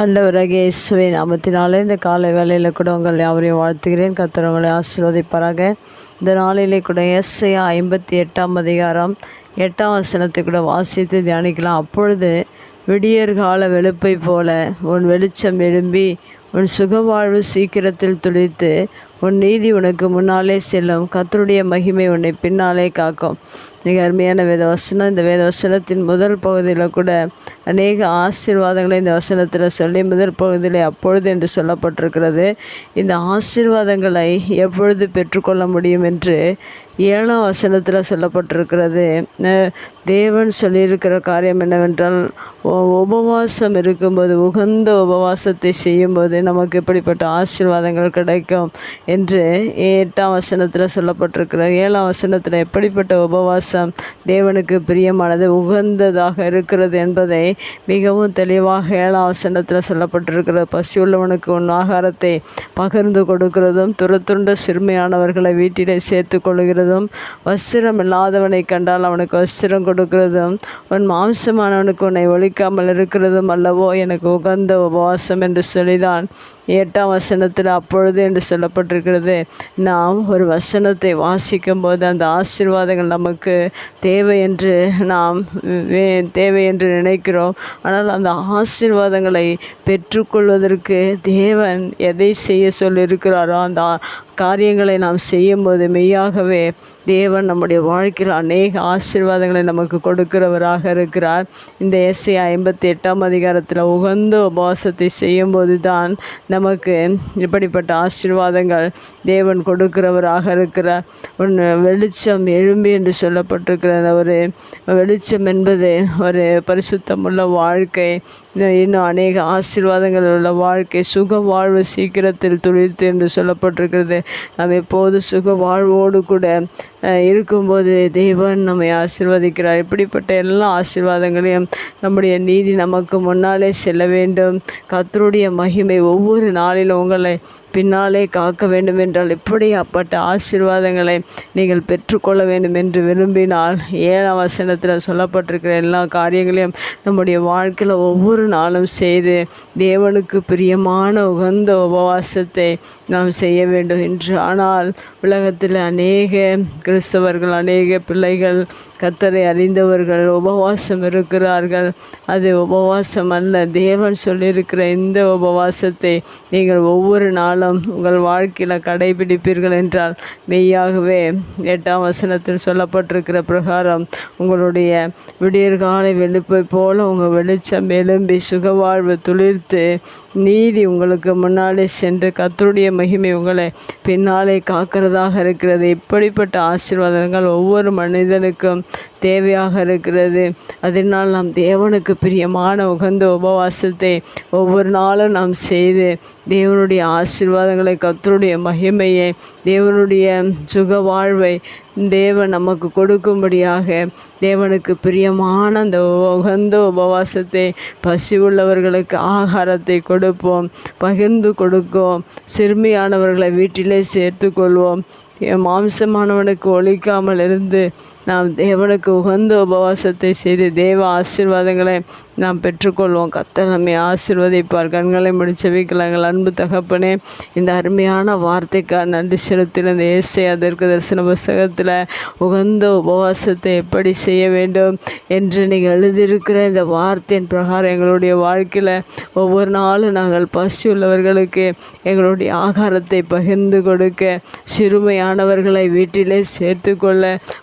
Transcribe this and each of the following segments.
ஆண்டவராகிய இயேசுவின் நாமத்தினாலே இந்த காலை வேலையில் கூட உங்கள் யாவரையும் வாழ்த்துகிறேன். கத்திரவங்களை ஆசீர்வதிப்பாராக. இந்த நாளிலே கூட எஸ்ஐயா ஐம்பத்தி எட்டாம் அதிகாரம் எட்டாம் வசனத்தை கூட வாசித்து தியானிக்கலாம். அப்பொழுது விடியற்கால வெளுப்பை போல உன் வெளிச்சம் எழும்பி உன் சுகவாழ்வு சீக்கிரத்தில் துளித்து உன் நீதி உனக்கு முன்னாலே செல்லும். கத்தருடைய மகிமை உன்னை பின்னாலே காக்கும். மிக அருமையான வேத வசனம் இந்த வேத வசனத்தின் முதல் பகுதியில் கூட அநேக ஆசீர்வாதங்களை இந்த வசனத்தில் சொல்லி முதல் பகுதியில் அப்பொழுது என்று சொல்லப்பட்டிருக்கிறது. இந்த ஆசீர்வாதங்களை எப்பொழுது பெற்றுக்கொள்ள முடியும் என்று ஏழாம் வசனத்தில் சொல்லப்பட்டிருக்கிறது. தேவன் சொல்லியிருக்கிற காரியம் என்னவென்றால் உ- உபவாசம் இருக்கும்போது உகந்த உபவாசத்தை செய்யும்போது நமக்கு இப்படிப்பட்ட ஆசீர்வாதங்கள் கிடைக்கும் என்று எட்டாம் வசனத்தில் சொல்லப்பட்டிருக்கிறது. ஏழாம் வசனத்தில் எப்படிப்பட்ட உபவாசம் தேவனுக்கு பிரியமானது உகந்ததாக இருக்கிறது என்பதை மிகவும் தெளிவாக ஏழாம் வசனத்தில் சொல்லப்பட்டிருக்கிறது. பசியுள்ளவனுக்கு உன் ஆகாரத்தை பகிர்ந்து கொடுக்கிறதும் துரத்துண்ட சிறுமையானவர்களை வீட்டிலே சேர்த்து கொடுக்கிறதும் வஸ்திரம் இல்லாதவனை கண்டால் அவனுக்கு வஸ்திரம் கொடுக்கிறதும் உன் மாம்சமானவனுக்கு உன்னை ஒழிக்காமல் இருக்கிறதும் அல்லவோ எனக்கு உகந்த உபவாசம் என்று சொல்லிதான் எட்டாம் வசனத்தில் அப்பொழுது என்று சொல்லப்பட்டிருக்கிறது. நாம் ஒரு வசனத்தை வாசிக்கும் போது அந்த ஆசீர்வாதங்கள் நமக்கு தேவை என்று நாம் தேவை என்று நினைக்கிறோம். ஆனால் அந்த ஆசீர்வாதங்களை பெற்றுக்கொள்வதற்கு தேவன் எதை செய்ய சொல்லியிருக்கிறாரோ அந்த காரியங்களை நாம் செய்யும்போது மெய்யாகவே தேவன் நம்முடைய வாழ்க்கையில் அநேக ஆசீர்வாதங்களை நமக்கு கொடுக்கிறவராக இருக்கிறார். இந்த எஸ்ஐ ஐம்பத்தி எட்டாம் அதிகாரத்தில் உகந்த உபவாசத்தை செய்யும்போது தான் நமக்கு இப்படிப்பட்ட ஆசீர்வாதங்கள் தேவன் கொடுக்கிறவராக இருக்கிறார். ஒன்று வெளிச்சம் எழும்பி என்று சொல்லப்பட்டிருக்கிற ஒரு வெளிச்சம் என்பது ஒரு பரிசுத்தமுள்ள வாழ்க்கை. இன்னும் இன்னும் அநேக ஆசீர்வாதங்கள் உள்ள வாழ்க்கை. சுக வாழ்வு சீக்கிரத்தில் துளிர்த்து என்று சொல்லப்பட்டிருக்கிறது. நாம் எப்போது சுக வாழ்வோடு கூட இருக்கும்போது தேவன் நம்மை ஆசீர்வதிக்கிறார். இப்படிப்பட்ட எல்லா ஆசீர்வாதங்களையும் நம்முடைய நீதி நமக்கு முன்னாலே செல்ல வேண்டும். கத்தருடைய மகிமை ஒவ்வொரு நாளிலும் உங்களை பின்னாலே காக்க வேண்டும் என்றால் இப்படியாப்பட்ட ஆசீர்வாதங்களை நீங்கள் பெற்றுக்கொள்ள வேண்டும் என்று விரும்பினால் ஏழாம் வசனத்தில் சொல்லப்பட்டிருக்கிற எல்லா காரியங்களையும் நம்முடைய வாழ்க்கையில் ஒவ்வொரு நாளும் செய்து தேவனுக்கு பிரியமான உகந்த உபவாசத்தை நாம் செய்ய வேண்டும் என்று. ஆனால் உலகத்தில் அநேக கிறிஸ்தவர்கள் அநேக பிள்ளைகள் கத்தரை அறிந்தவர்கள் உபவாசம் இருக்கிறார்கள். அது உபவாசம் அல்ல. தேவன் சொல்லியிருக்கிற இந்த உபவாசத்தை நீங்கள் ஒவ்வொரு நாளும் உங்கள் வாழ்க்கையில் கடைபிடிப்பீர்கள் என்றால் மெய்யாகவே எட்டாம் வசனத்தில் சொல்லப்பட்டிருக்கிற பிரகாரம் உங்களுடைய விடியற்காலை வெளிப்பை போல உங்கள் வெளிச்சம் எழும்பி சுகவாழ்வு துளிர்த்து நீதி உங்களுக்கு முன்னாலே சென்று கத்தருடைய மகிமை உங்களை பின்னாலே காக்கிறதாக இருக்கிறது. இப்படிப்பட்ட ஆசீர்வாதங்கள் ஒவ்வொரு மனிதனுக்கும் தேவையாக இருக்கிறது. அதனால் நாம் தேவனுக்கு பிரியமான உகந்த உபவாசத்தை ஒவ்வொரு நாளும் நாம் செய்து தேவனுடைய ஆசீர்வாதங்களை கத்தருடைய மகிமையை தேவனுடைய சுக வாழ்வை தேவன் நமக்கு கொடுக்கும்படியாக தேவனுக்கு பிரியமான அந்த உகந்த உபவாசத்தை பசி உள்ளவர்களுக்கு ஆகாரத்தை கொடுப்போம் பகிர்ந்து கொடுப்போம் சிறுமியானவர்களை வீட்டிலே சேர்த்து கொள்வோம். மாம்சமானவனுக்கு ஒழிக்காமல் இருந்து நாம் தேவனுக்கு உகந்த உபவாசத்தை செய்து தேவ ஆசீர்வாதங்களை நாம் பெற்றுக்கொள்வோம். கத்தர் நம்மை ஆசீர்வதிப்பார். கண்களை முடிச்சு வைக்கலாங்கள். அன்பு தகப்பனே இந்த அருமையான வார்த்தைக்காக நன்றி செலுத்தின இந்த ஏசை அதற்கு தரிசன புஸ்தகத்தில் உகந்த உபவாசத்தை எப்படி செய்ய வேண்டும் என்று நீங்கள் எழுதியிருக்கிற இந்த வார்த்தையின் பிரகாரம் எங்களுடைய வாழ்க்கையில் ஒவ்வொரு நாளும் நாங்கள் பசி உள்ளவர்களுக்கு எங்களுடைய ஆகாரத்தை பகிர்ந்து கொடுக்க சிறுமையானவர்களை வீட்டிலே சேர்த்துக்கொள்ள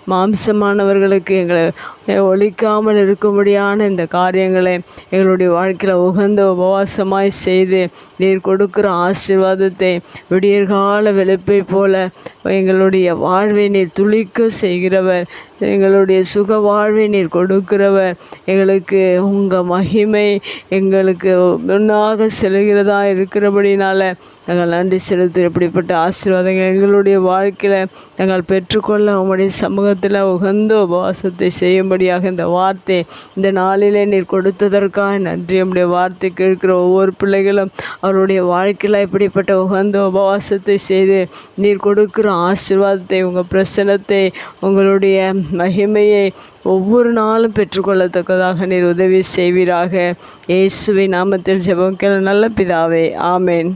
மாம்ச நேசமானவர்களுக்கு எங்களை ஒழிக்காமல் இருக்கும்படியான இந்த காரியங்களை எங்களுடைய வாழ்க்கையில் உகந்த உபவாசமாய் செய்து நீர் கொடுக்கிற ஆசீர்வாதத்தை விடியற்கால வெளுப்பை போல எங்களுடைய வாழ்வை நீர் துளிக்க செய்கிறவர் எங்களுடைய சுக வாழ்வை நீர் கொடுக்கிறவர். எங்களுக்கு உங்கள் மகிமை எங்களுக்கு முன்னாக செல்கிறதா இருக்கிறபடினால நாங்கள் நன்றி செலுத்து இப்படிப்பட்ட ஆசீர்வாதங்கள் எங்களுடைய வாழ்க்கையில் நாங்கள் பெற்றுக்கொள்ள உங்களுடைய சமூகத்தில் உகந்த உபவாசத்தை செய்யும்படியாக இந்த வார்த்தை இந்த நாளிலே நீர் கொடுத்ததற்காக நன்றி. நம்முடைய வார்த்தை கேட்கிற ஒவ்வொரு பிள்ளைகளும் அவருடைய வாழ்க்கையில் இப்படிப்பட்ட உகந்த உபவாசத்தை செய்து நீர் கொடுக்கிற ஆசீர்வாதத்தை உங்கள் பிரசனத்தை உங்களுடைய மகிமையை ஒவ்வொரு நாளும் பெற்றுக்கொள்ளத்தக்கதாக நீர் உதவி செய்வீராக. இயேசுவை நாமத்தில் ஜெபம் கேள நல்ல பிதாவே. ஆமேன்.